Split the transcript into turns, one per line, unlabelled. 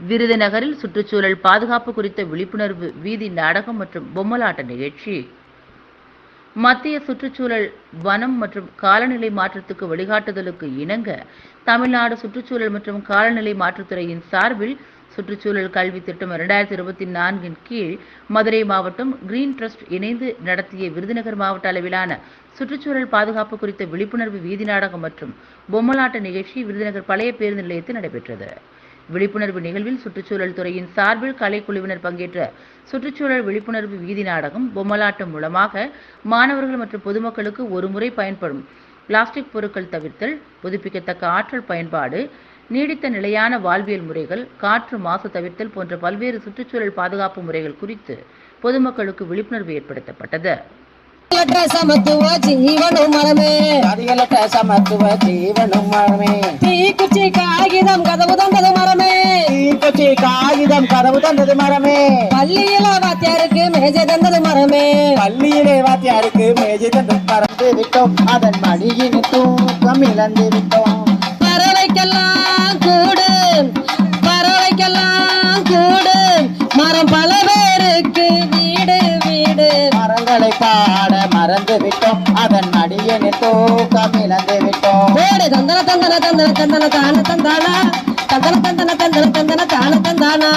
விருதுநகரில் சுற்றுச்சூழல் பாதுகாப்பு குறித்த விழிப்புணர்வு வீதி நாடகம் மற்றும் பொம்மலாட்ட நிகழ்ச்சி. மத்திய சுற்றுச்சூழல் வனம் மற்றும் காலநிலை மாற்றத்துக்கு வழிகாட்டுதலுக்கு இணங்க தமிழ்நாடு சுற்றுச்சூழல் மற்றும் காலநிலை மாற்றத்துறையின் சார்பில் சுற்றுச்சூழல் கல்வி திட்டம் இரண்டாயிரத்தி இருபத்தி நான்கின் கீழ் மதுரை மாவட்டம் கிரீன் ட்ரஸ்ட் இணைந்து நடத்திய விருதுநகர் மாவட்ட அளவிலான சுற்றுச்சூழல் பாதுகாப்பு குறித்த விழிப்புணர்வு வீதி நாடகம் மற்றும் பொம்மலாட்ட நிகழ்ச்சி விருதுநகர் பழைய பேருந்து நிலையத்தில் நடைபெற்றது. விழிப்புணர்வு நிகழ்வில் சுற்றுச்சூழல் துறையின் சார்பில் கலைக்குழுவினர் பங்கேற்ற சுற்றுச்சூழல் விழிப்புணர்வு வீதி நாடகம் பொம்மலாட்டம் மூலமாக மாணவர்கள் மற்றும் பொதுமக்களுக்கு ஒருமுறை பயன்படும் பிளாஸ்டிக் பொருட்கள் தவிர்த்தல் புதுப்பிக்கத்தக்க ஆற்றல் பயன்பாடு நீடித்த நிலையான வாழ்வியல் முறைகள் காற்று மாசு தவிர்த்தல் போன்ற பல்வேறு சுற்றுச்சூழல் பாதுகாப்பு முறைகள் குறித்து பொதுமக்களுக்கு விழிப்புணர்வு ஏற்படுத்தப்பட்டது.
அதிகளற்ற சமத்துவ ஜீவனும் மரமே.
அதிகளற்ற சமத்துவ ஜீவனும் மரமே.
தீக்குச்சி காகிதம் கதவு தந்தது மரமே.
தீக்குச்சி காகிதம் கதவு தந்தது மரமே.
பள்ளியில வாத்தியாருக்கு மேஜை தந்தது மரமே.
பள்ளியிலே வாத்தியாருக்கு மேஜை தந்து பறந்து விட்டோம் அதன் மடியின் தூக்கம் இழந்து விட்டோம்.
பறவைக்கெல்லாம் கூடு பறவைக்கெல்லாம் கூடு. மரம் பல பேருக்கு வீடு வீடு.
மரங்களை பாட மறந்து விட்டோம் அதன் மடியின் தூக்கம் இழந்து விட்டோம்.
தந்தன தந்தன தந்தன தந்தன தான தந்தானா தந்தன தந்தன. தந்தன தந்தன தான தந்தானா?